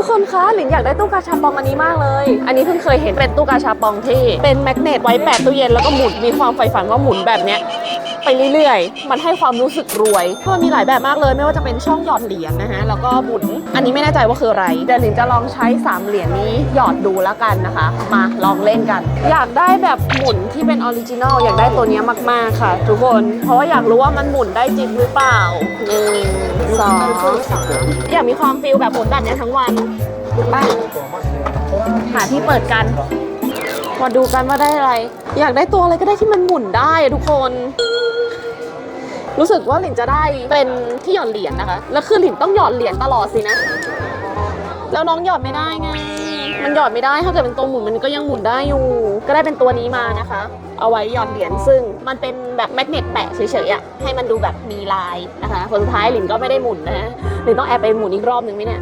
ทุกคนคะหลินอยากได้ตู้กาชาปองอันนี้มากเลย อันนี้เพิ่งเคยเห็นเป็นตู้กาชาปองที่เป็นแมกเนตไว้แปะตู้เย็นแล้วก็หมุนมีความใฝ่ฝันว่าหมุนแบบเนี้ยไปเรื่อยๆ มันให้ความรู้สึกรวยเพราะมันมีหลายแบบมากเลย ไม่ว่าจะเป็นช่องหยอดเหรียญนะฮะ แล้วก็หมุนอันนี้ไม่แน่ใจว่าคืออะไร เดี๋ยวหลินจะลองใช้สามเหรียญนี้หยอดดูแล้วกันนะคะ มาลองเล่นกัน อยากได้แบบหมุนที่เป็นออริจินอล อยากได้ตัวนี้มากๆค่ะ ทุกคน เพราะว่าอยากรู้ว่ามันหมุนได้จริงหรือเปล่าหนึ่ง องสามอยากมีความฟิลแบบหมุนแบบเนี้ยทั้งวันไปหาที่เปิดกัน มาดูกันว่าได้อะไร อยากได้ตัวอะไรก็ได้ที่มันหมุนได้อะทุกคน รู้สึกว่าหลินจะได้เป็นที่หยอดเหรียญนะคะ แล้วคือหลินต้องหยอดเหรียญตลอดสินะ แล้วน้องหยอดไม่ได้ไง มันหยอดไม่ได้ถ้าเกิดเป็นตัวหมุนมันก็ยังหมุนได้อยู่ ก็ได้เป็นตัวนี้มานะคะ เอาไว้หยอดเหรียญซึ่งมันเป็นแบบแมกเนตแปะเฉยๆอะให้มันดูแบบมีลายนะคะผลสุดท้ายหลินก็ไม่ได้หมุนนะหลินต้องแอบไปหมุนอีกรอบหนึ่งไหมเนี่ย